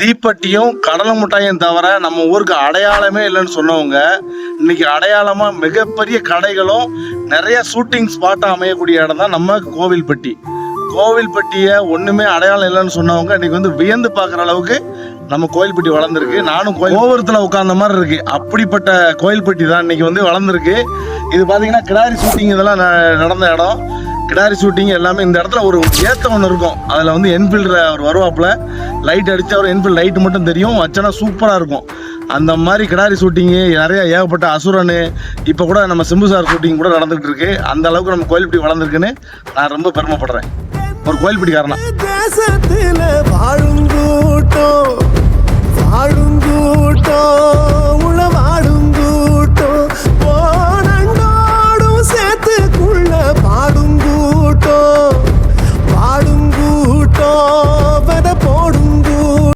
தீப்பெட்டியும் கடலை மிட்டாயும் தவிர நம்ம ஊருக்கு அடையாளமே இல்லைன்னு சொன்னவங்க இன்னைக்கு அடையாளமாக மிகப்பெரிய கடைகளும் நிறைய ஷூட்டிங் ஸ்பாட்டாக அமையக்கூடிய இடம் தான் நம்ம கோவில்பட்டி. கோவில்பட்டியை ஒன்றுமே அடையாளம் இல்லைன்னு சொன்னவங்க இன்னைக்கு வந்து வியந்து பார்க்குற அளவுக்கு நம்ம கோயில்பட்டி வளர்ந்துருக்கு. நானும் கோயில் கோபுரத்தில் உட்கார்ந்த மாதிரி இருக்கு. அப்படிப்பட்ட கோயில்பட்டி தான் இன்னைக்கு வந்து வளர்ந்துருக்கு. இது பார்த்தீங்கன்னா கிடாரி ஷூட்டிங் இதெல்லாம் ந- நடந்த இடம். கிடாரி ஷூட்டிங் எல்லாமே இந்த இடத்துல ஒரு ஏத்த ஒன்று இருக்கும். அதில் வந்து என்ஃபீல்டில் அவர் வருவாப்புல. லைட் அடித்து அவர் என்ஃபீல்டு லைட் மட்டும் தெரியும். வச்சனா சூப்பராக இருக்கும். அந்த மாதிரி கிடாரி ஷூட்டிங்கு நிறையா ஏகப்பட்ட அசுரனு இப்போ கூட நம்ம சிம்பு சார் ஷூட்டிங் கூட நடந்துகிட்டு இருக்கு அந்த அளவுக்கு நம்ம கோயில்பட்டி வளர்ந்துருக்குன்னு நான் ரொம்ப பெருமைப்படுறேன். ஒரு கோயில்பட்டிக்காரனா. தேசத்துல